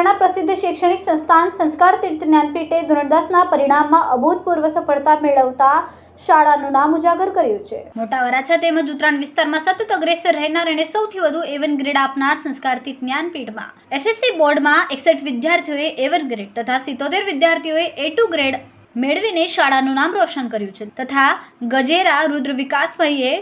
વડોદરાના પ્રસિદ્ધ શૈક્ષણિક સંસ્થાન સંસ્કાર તીર્થ જ્ઞાનપીઠે ધોરણ દસના પરિણામમાં અભૂતપૂર્વ સફળતા મેળવતા શાળાનું નામ ઉજાગર કર્યું છે. મોટા વરાછા તેમજ ઉત્તરાયણ વિસ્તારમાં સતત અગ્રેસર રહેનાર અને સૌથી વધુ એવન ગ્રેડ આપનાર સંસ્કારથી જ્ઞાનપીઠમાં. એસએસસી બોર્ડમાં એકસઠ વિદ્યાર્થીઓએ એવન ગ્રેડ તથા સિત્તોતેર વિદ્યાર્થીઓએ એ ટુ ગ્રેડ મેળવીને શાળાનું નામ રોશન કર્યું છે. તથા ગજેરા રુદ્ર વિકાસભાઈએ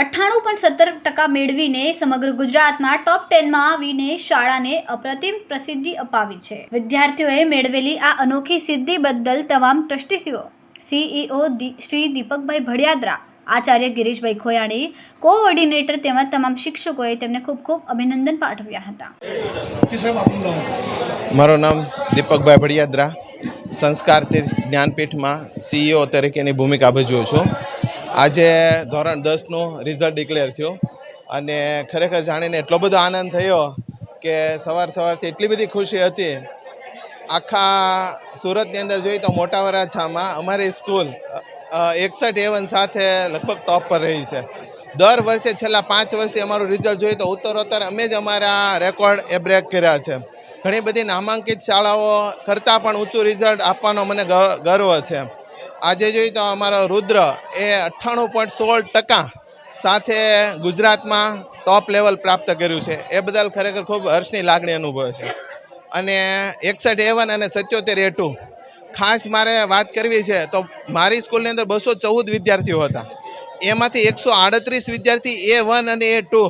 અઠ્ઠાણું પણ સત્તર ટકા મેળવીને સમગ્ર ગુજરાતમાં ટોપ ટેનમાં આવીને શાળાને અપ્રતિમ પ્રસિદ્ધિ અપાવી છે. વિદ્યાર્થીઓએ મેળવેલી આ અનોખી સિદ્ધિ બદલ તમામ ટ્રસ્ટીસીઓ સીઈઓ શ્રી દીપકભાઈ ભડિયાદરા આચાર્ય ગિરીશભાઈ ખોયાણી કોઓર્ડિનેટર તેમજ તમામ શિક્ષકોએ તેમને ખૂબ ખૂબ અભિનંદન પાઠવ્યા હતા. મારું નામ દીપકભાઈ ભડિયાદરા સંસ્કાર જ્ઞાનપીઠમાં સીઈઓ તરીકેની ભૂમિકા ભજવું છું. આજે ધોરણ દસનું રિઝલ્ટ ડિક્લેર થયું. અને ખરેખર જાણીને એટલો બધો આનંદ થયો કે સવાર સવારથી એટલી બધી ખુશી હતી. આખા સુરતની અંદર જોઈએ તો મોટા વરાછામાં અમારી સ્કૂલ એકસઠ એવન સાથે લગભગ ટોપ પર રહી છે. દર વર્ષે છેલ્લા પાંચ વર્ષથી અમારું રિઝલ્ટ જોઈએ તો ઉત્તરોત્તર અમે જ અમારા રેકોર્ડ એ બ્રેક કર્યા છે. ઘણી બધી નામાંકિત શાળાઓ કરતાં પણ ઊંચું રિઝલ્ટ આપવાનો મને ગર્વ છે. આજે જોઈએ તો અમારો રુદ્ર એ અઠ્ઠાણું પોઈન્ટ સોળ ટકા સાથે ગુજરાતમાં ટોપ લેવલ પ્રાપ્ત કર્યું છે. એ બદલ ખરેખર ખૂબ હર્ષની લાગણી અનુભવે છે. અને એકસઠ એ વન અને સત્યોતેર એ ટુ ખાસ મારે વાત કરવી છે તો મારી સ્કૂલની અંદર બસો ચૌદ વિદ્યાર્થીઓ હતા. એમાંથી એકસો આડત્રીસ વિદ્યાર્થી એ વન અને એ ટુ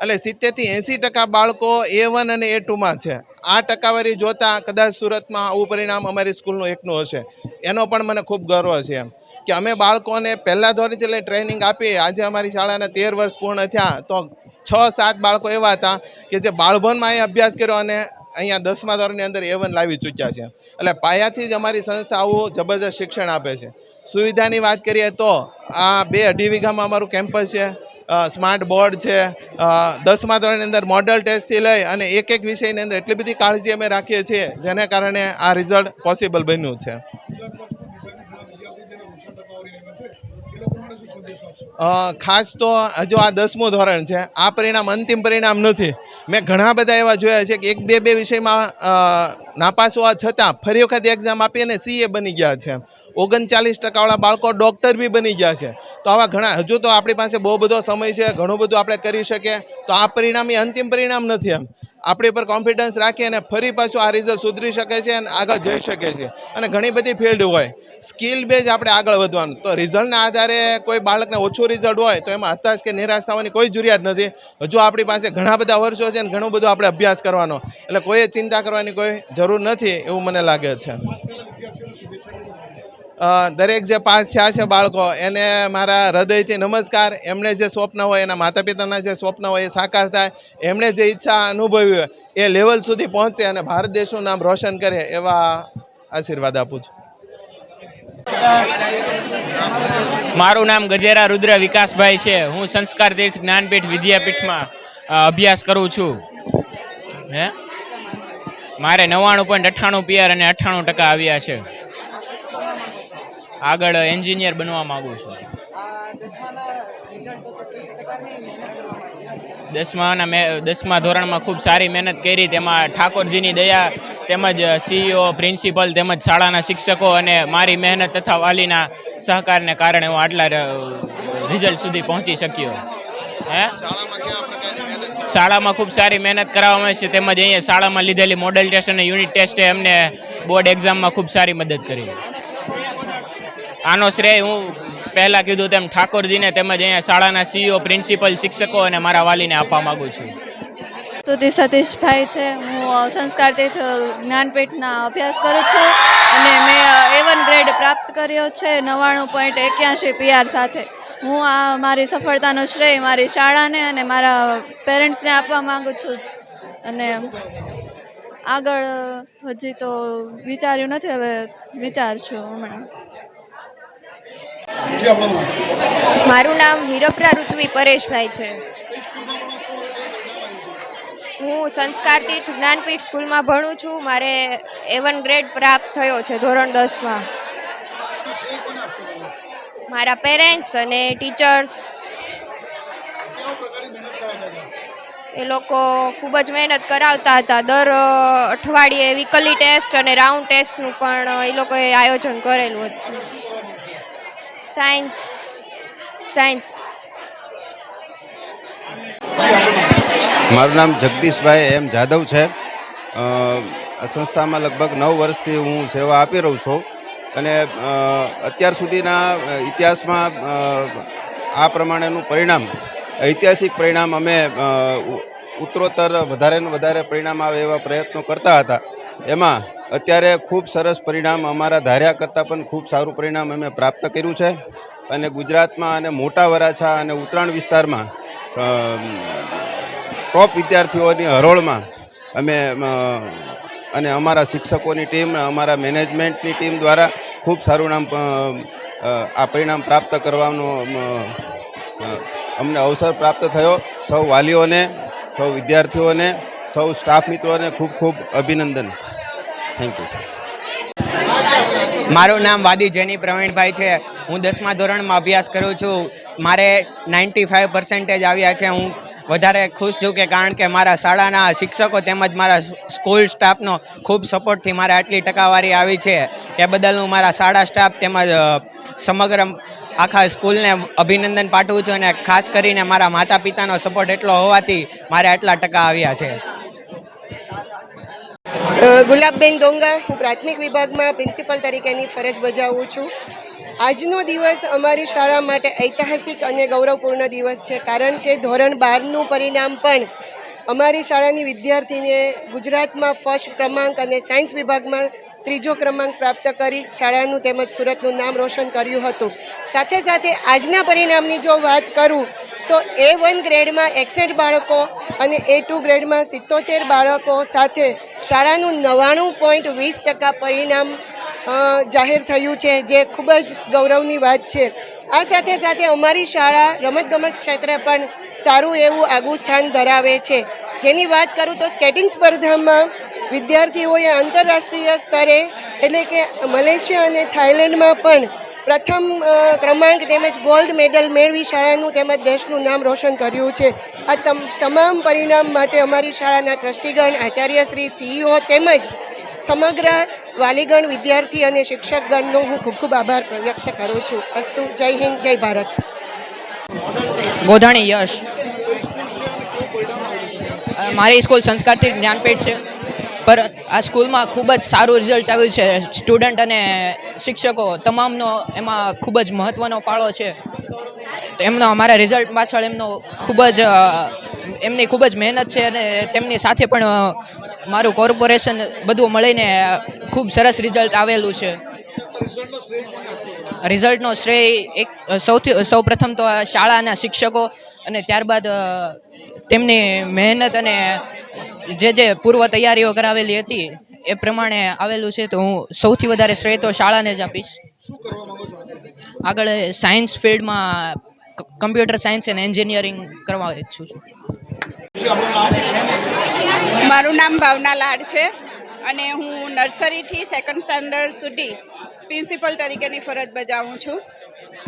એટલે સિત્તેરથી એંસી ટકા બાળકો એ વન અને એ ટુમાં છે. આ ટકાવારી જોતાં કદાચ સુરતમાં આવું પરિણામ અમારી સ્કૂલનું એકનું હશે. એનો પણ મને ખૂબ ગર્વ છે એમ. કે અમે બાળકોને પહેલાં ધોરણથી લઈ ટ્રેનિંગ આપી આજે અમારી શાળાના તેર વર્ષ પૂર્ણ થયા, તો છ, સાત બાળકો એવા હતા કે જે બાળભવનમાં અહીં અભ્યાસ કર્યો અને અહીંયા દસમા ધોરણની અંદર એવન લાવી ચૂક્યા છે. એટલે પાયાથી જ અમારી સંસ્થા આવું જબરજસ્ત શિક્ષણ આપે છે. સુવિધાની વાત કરીએ તો આ બે અઢી વીઘામાં અમારું કેમ્પસ છે સ્માર્ટ બોર્ડ છે દસમા ધોરણની અંદર મોડલ ટેસ્ટથી લઈ અને એક એક વિષયની અંદર એટલી બધી કાળજી અમે રાખીએ છીએ, જેને કારણે આ રિઝલ્ટ પોસિબલ બન્યું છે ગુજરાત અ, વર્ષમાં બીજા વિદ્યાર્થી જેના ઓછા ટકા હોય એવા છે એ લોકો માટે શું સંદેશો આપશો ખાસ તો હજુ આ દસમું ધોરણ છે. આ પરિણામ અંતિમ પરિણામ નથી. મેં ઘણા બધા એવા જોયા છે કે એક બે બે વિષયમાં નાપાસ હોવા છતાં ફરી વખત એક્ઝામ આપી અને સીએ બની ગયા છે. ઓગણચાલીસ ટકાવાળા બાળકો ડૉક્ટર બી બની ગયા છે. તો આવા ઘણા, હજુ તો આપણી પાસે બહુ બધો સમય છે, ઘણું બધું આપણે કરી શકીએ. તો આ પરિણામ એ અંતિમ પરિણામ નથી એમ. આપણી પર કોન્ફિડન્સ રાખી અને ફરી પાછું આ રિઝલ્ટ સુધરી શકે છે અને આગળ જઈ શકે છે. અને ઘણી બધી ફિલ્ડ હોય સ્કિલ બેઝ આપણે આગળ વધવાનું. તો રિઝલ્ટના આધારે કોઈ બાળકને ઓછું રિઝલ્ટ હોય, તો એમાં હતાશ કે નિરાશ થવાની કોઈ જરૂરિયાત નથી. હજુ આપણી પાસે ઘણા બધા વર્ષો છે અને ઘણું બધું આપણે અભ્યાસ કરવાનો. એટલે કોઈએ ચિંતા કરવાની કોઈ જરૂર નથી એવું મને લાગે છે. દરેક જે પાસ થયા છે બાળકો, એને મારા હૃદયથી નમસ્કાર. એમણે જે સ્વપ્ન હોય, એના માતા પિતાના જે સ્વપ્ન હોય, એ સાકાર થાય. એમણે જે ઈચ્છા અનુભવી હોય, એ લેવલ સુધી પહોંચે અને ભારત દેશનું નામ રોશન કરે એવા આશીર્વાદ આપું છું. મારું નામ ગજેરા રુદ્ર વિકાસભાઈ છે. હું સંસ્કાર તીર્થ જ્ઞાનપીઠ વિદ્યાપીઠમાં અભ્યાસ કરું છું. હે? મારે નવ્વાણું પોઈન્ટ અઠ્ઠાણું પીઆર અને અઠ્ઠાણું ટકા આવ્યા છે. આગળ એન્જિનિયર બનવા માગું છું. દસમાના મેં, દસમા ધોરણમાં ખૂબ સારી મહેનત કરી, તેમાં ઠાકોરજીની દયા તેમજ સીઈઓ, પ્રિન્સિપલ તેમજ શાળાના શિક્ષકો અને મારી મહેનત તથા વાલીના સહકારને કારણે હું આટલા રિઝલ્ટ સુધી પહોંચી શક્યો. હે? શાળામાં ખૂબ સારી મહેનત કરાવવામાં આવે છે, તેમજ અહીંયા શાળામાં લીધેલી મોડેલ ટેસ્ટ અને યુનિટ ટેસ્ટે અમને બોર્ડ એક્ઝામમાં ખૂબ સારી મદદ કરી. આનો શ્રેય હું પહેલાં કીધું તેમ ઠાકોરજીને તેમજ અહીંયા શાળાના સીઈઓ પ્રિન્સિપલ શિક્ષકો અને મારા વાલીને આપવા માગું છું. સ્તુતિ સતીશભાઈ છે, હું સંસ્કાર તીર્થ જ્ઞાનપીઠના અભ્યાસ કરું છું અને મેં એ વન ગ્રેડ પ્રાપ્ત કર્યો છે નવ્વાણું પોઈન્ટ એક્યાસી પીઆર સાથે. હું આ મારી સફળતાનો શ્રેય મારી શાળાને અને મારા પેરેન્ટ્સને આપવા માગું છું. અને આગળ હજી તો વિચાર્યું નથી, હવે વિચારશું હમણાં. મારું નામ હિરપરા ઋત્વી પરેશભાઈ છે. હું સંસ્કાર તીર્થ જ્ઞાનપીઠ સ્કૂલમાં ભણું છું. મારે એવન ગ્રેડ પ્રાપ્ત થયો છે ધોરણ દસમાં. મારા પેરેન્ટ્સ અને ટીચર્સ. એ લોકો ખૂબ જ મહેનત કરાવતા હતા. દર અઠવાડિયે વીકલી ટેસ્ટ અને રાઉન્ડ ટેસ્ટનું પણ એ લોકોએ આયોજન કરેલું હતું. સાયન્સ સાયન્સ મારું નામ જગદીશભાઈ એમ જાદવ છે. આ સંસ્થામાં લગભગ નવ વર્ષથી હું સેવા આપી રહ્યો છું. અને અત્યાર સુધીના ઇતિહાસમાં આ પ્રમાણેનું પરિણામ, ઐતિહાસિક પરિણામ અમે ઉત્તરોત્તર વધારે ને વધારે પરિણામ આવે એવા પ્રયત્નો કરતા હતા. એમાં અત્યારે ખૂબ સરસ પરિણામ અમારા ધાર્યા કરતાં પણ ખૂબ સારું પરિણામ અમે પ્રાપ્ત કર્યું છે. અને ગુજરાતમાં અને મોટા વરાછા અને ઉત્તરાયણ વિસ્તારમાં ટોપ વિદ્યાર્થીઓની હરોળમાં અમે અને અમારા શિક્ષકોની ટીમ, અમારા મેનેજમેન્ટની ટીમ દ્વારા ખૂબ સારું નામ આ પરિણામ પ્રાપ્ત કરવાનો અમને અવસર પ્રાપ્ત થયો. સૌ વાલીઓને સૌ વિદ્યાર્થીઓને, સૌ સ્ટાફ મિત્રોને ખૂબ ખૂબ અભિનંદન. થેન્ક યુ સર મારું નામ વાદી જેની પ્રવીણભાઈ છે. હું દસમા ધોરણમાં અભ્યાસ કરું છું. મારે નાઇન્ટી ફાઇવ પર્સન્ટેજ આવ્યા છે. હું વધારે ખુશ છું કે કારણ કે મારા શાળાના શિક્ષકો તેમજ મારા સ્કૂલ સ્ટાફનો ખૂબ સપોર્ટથી મારે આટલી ટકાવારી આવી છે એ બદલ હું મારા શાળા સ્ટાફ તેમજ સમગ્ર આખા સ્કૂલને અભિનંદન પાઠવું છું અને ખાસ કરીને મારા માતા પિતાનો સપોર્ટ એટલો હોવાથી મારે આટલા ટકા આવ્યા છે. ગુલાબબેન ડોંગા, હું પ્રાથમિક વિભાગમાં પ્રિન્સિપલ તરીકેની ફરજ બજાવું છું. આજનો દિવસ અમારી શાળા માટે ઐતિહાસિક અને ગૌરવપૂર્ણ દિવસ છે, કારણ કે ધોરણ બારનું પરિણામ પણ અમારી શાળાની વિદ્યાર્થીને ગુજરાતમાં ફર્સ્ટ ક્રમાંક અને સાયન્સ વિભાગમાં ત્રીજો ક્રમાંક પ્રાપ્ત કરી શાળાનું તેમજ સુરતનું નામ રોશન કર્યું હતું. સાથે સાથે આજના પરિણામની જો વાત કરું, તો એ વન ગ્રેડમાં એકસઠ બાળકો અને એ ટુ ગ્રેડમાં સિત્તોતેર બાળકો સાથે શાળાનું નવ્વાણું પોઈન્ટ વીસ ટકા પરિણામ જાહેર થયું છે, જે ખૂબ જ ગૌરવની વાત છે. આ સાથે સાથે અમારી શાળા રમતગમત ક્ષેત્રે પણ સારું એવું આગવું સ્થાન ધરાવે છે. જેની વાત કરું તો સ્કેટિંગ સ્પર્ધામાં વિદ્યાર્થીઓએ આંતરરાષ્ટ્રીય સ્તરે, એટલે કે મલેશિયા અને થાઇલેન્ડમાં પણ પ્રથમ ક્રમાંક તેમજ ગોલ્ડ મેડલ મેળવી શાળાનું તેમજ દેશનું નામ રોશન કર્યું છે. આ તમ, તમામ પરિણામ માટે અમારી શાળાના ટ્રસ્ટીગણ આચાર્યશ્રી, સીઈઓ તેમજ સમગ્ર વાલીગણ, વિદ્યાર્થી અને શિક્ષકગણનો હું ખૂબ ખૂબ આભાર વ્યક્ત કરું છું. અસ્તુ, જય હિન્દ, જય ભારત. ગોધાણી, યશ. મારી સ્કૂલ સંસ્કારથી જ્ઞાનપીઠ છે. પર આ સ્કૂલમાં ખૂબ જ સારું રિઝલ્ટ આવ્યું છે. સ્ટુડન્ટ અને શિક્ષકો તમામનો એમાં ખૂબ જ મહત્ત્વનો ફાળો છે. એમનો અમારા રિઝલ્ટ પાછળ એમનો ખૂબ જ એમની ખૂબ જ મહેનત છે અને તેમની સાથે પણ મારું કોર્પોરેશન બધું મળીને ખૂબ સરસ રિઝલ્ટ આવેલું છે. રિઝલ્ટનો શ્રેય એક, સૌથી સૌ પ્રથમ તો શાળાના શિક્ષકો અને ત્યારબાદ તેમની મહેનત અને જે જે પૂર્વ તૈયારીઓ કરાવેલી હતી એ પ્રમાણે આવેલું છે. તો હું સૌથી વધારે શ્રેય તો શાળાને જ આપીશ. આગળ સાયન્સ ફિલ્ડમાં કમ્પ્યુટર સાયન્સ અને એન્જિનિયરિંગ કરવા ઈચ્છું છું. મારું નામ ભાવના લાડ છે અને હું નર્સરીથી સેકન્ડ સ્ટાન્ડર્ડ સુધી પ્રિન્સિપલ તરીકેની ફરજ બજાવું છું.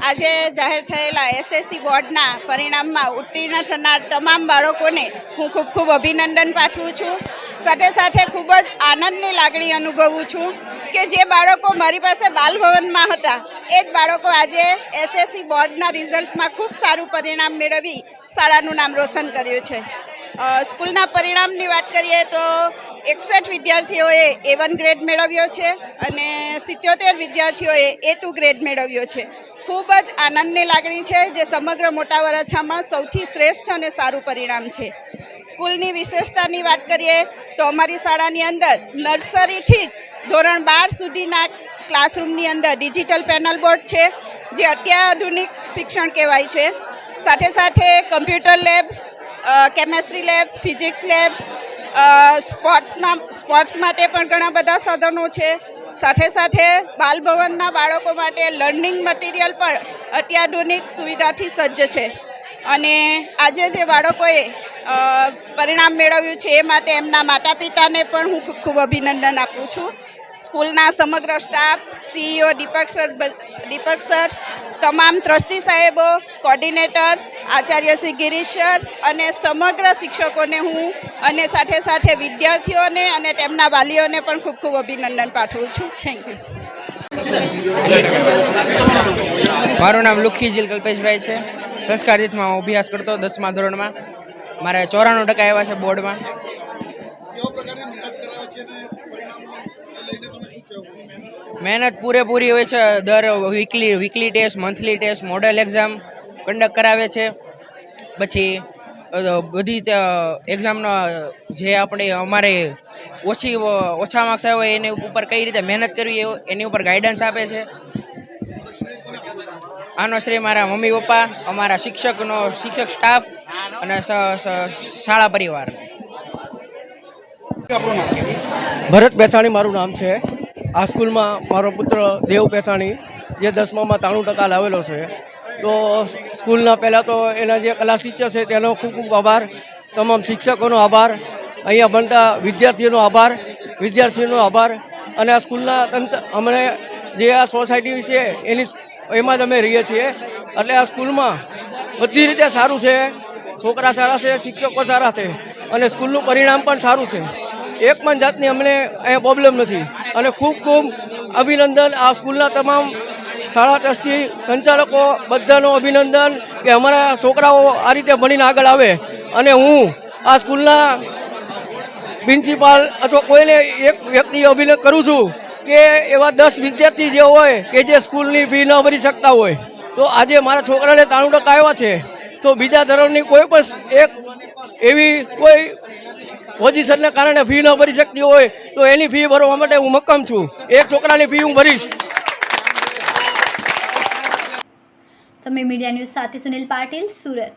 આજે જાહેર થયેલા એસએસસી બોર્ડના પરિણામમાં ઉત્તીર્ણ થનાર તમામ બાળકોને હું ખૂબ ખૂબ અભિનંદન પાઠવું છું. સાથે સાથે ખૂબ જ આનંદની લાગણી અનુભવું છું કે જે બાળકો મારી પાસે બાલભવનમાં હતા, એ જ બાળકો આજે એસએસસી બોર્ડના રિઝલ્ટમાં ખૂબ સારું પરિણામ મેળવી શાળાનું નામ રોશન કર્યું છે. સ્કૂલના પરિણામની વાત કરીએ તો એકસઠ વિદ્યાર્થીઓએ એ વન ગ્રેડ મેળવ્યો છે અને સિત્યોતેર વિદ્યાર્થીઓએ એ ટુ ગ્રેડ મેળવ્યો છે. ખૂબ જ આનંદની લાગણી છે જે સમગ્ર મોટા વરાછામાં સૌથી શ્રેષ્ઠ અને સારું પરિણામ છે. સ્કૂલની વિશેષતાની વાત કરીએ તો અમારી શાળાની અંદર નર્સરીથી જ ધોરણ બાર સુધીના ક્લાસરૂમની અંદર ડિજિટલ પેનલ બોર્ડ છે, જે અત્યાધુનિક શિક્ષણ કહેવાય છે. સાથે સાથે computer lab chemistry lab, physics lab સ્પોર્ટ્સના sports માટે પણ ઘણા બધા સાધનો છે. સાથે સાથે બાલભવનના બાળકો માટે લર્નિંગ મટીરિયલ પણ અત્યાધુનિક સુવિધાથી સજ્જ છે. અને આજે જે બાળકોએ પરિણામ મેળવ્યું છે એ માટે એમના માતા પિતાને પણ હું ખૂબ ખૂબ અભિનંદન આપું છું. સ્કૂલના સમગ્ર staff CEO Deepak sir Deepak sir તમામ ટ્રસ્ટી સાહેબો કોર્ડિનેટર આચાર્ય શ્રી ગિરીશ સર અને સમગ્ર શિક્ષકોને હું અને સાથે સાથે વિદ્યાર્થીઓને અને તેમના વાલીઓને પણ ખૂબ ખૂબ અભિનંદન પાઠવું છું. થેન્ક યુ મારું નામ લુખીજીલ કલ્પેશભાઈ છે. સંસ્કાર તીર્થમાં હું અભ્યાસ કરતો દસમા ધોરણમાં. મારે ચોરાણું ટકા આવ્યા છે બોર્ડમાં. મહેનત પૂરેપૂરી હોય છે. દર weekly weekly test monthly test model exam conduct કરાવે છે. પછી બધી એક્ઝામનો જે આપણે, અમારે ઓછી ઓછા માર્ક્સ આવ્યા હોય એની ઉપર કઈ રીતે મહેનત કરવી એની ઉપર ગાઈડન્સ આપે છે. આનો શ્રેય મારા મમ્મી, પપ્પા, અમારા શિક્ષકનો, શિક્ષક સ્ટાફ અને શાળા પરિવાર. ભરત બેથાણી મારું નામ છે. આ સ્કૂલમાં મારો પુત્ર દેવ પેથાણી, જે દસમામાં ત્રાણું ટકા લાવેલો છે. તો સ્કૂલના પહેલાં તો એના જે ક્લાસ ટીચર છે તેનો ખૂબ ખૂબ આભાર. તમામ શિક્ષકોનો આભાર. અહીંયા ભણતા વિદ્યાર્થીઓનો આભાર. વિદ્યાર્થીઓનો આભાર. અને આ સ્કૂલના તંત્ર, અમને જે આ સોસાયટી છે એની એમાં જ અમે રહીએ છીએ. એટલે આ સ્કૂલમાં બધી રીતે સારું છે. છોકરા સારા છે, શિક્ષકો સારા છે. અને સ્કૂલનું પરિણામ પણ સારું છે. એક પણ જાતની અમને અહીંયા પ્રોબ્લેમ નથી. અને ખૂબ ખૂબ અભિનંદન આ સ્કૂલના તમામ શાળા ટ્રસ્ટી, સંચાલકો, બધાનો અભિનંદન કે અમારા છોકરાઓ આ રીતે ભણીને આગળ આવે. અને હું આ સ્કૂલના પ્રિન્સિપાલ અથવા કોઈને એક વ્યક્તિ અભિનંદન કરું છું કે એવા દસ વિદ્યાર્થી જે હોય કે જે સ્કૂલની ફી ન ભરી શકતા હોય. તો આજે મારા છોકરાને તાણું ટકા આવ્યા છે. તો બીજા ધર્મની કોઈ પણ એક એવી કોઈ પોઝિશનને કારણે ફી ન ભરી શકતી હોય, તો એની ફી ભરવા માટે હું મક્કમ છું. એક છોકરાની ફી હું ભરીશ. તમે મીડિયા ન્યૂઝ સાથે સુનિલ પાટીલ, સુરત.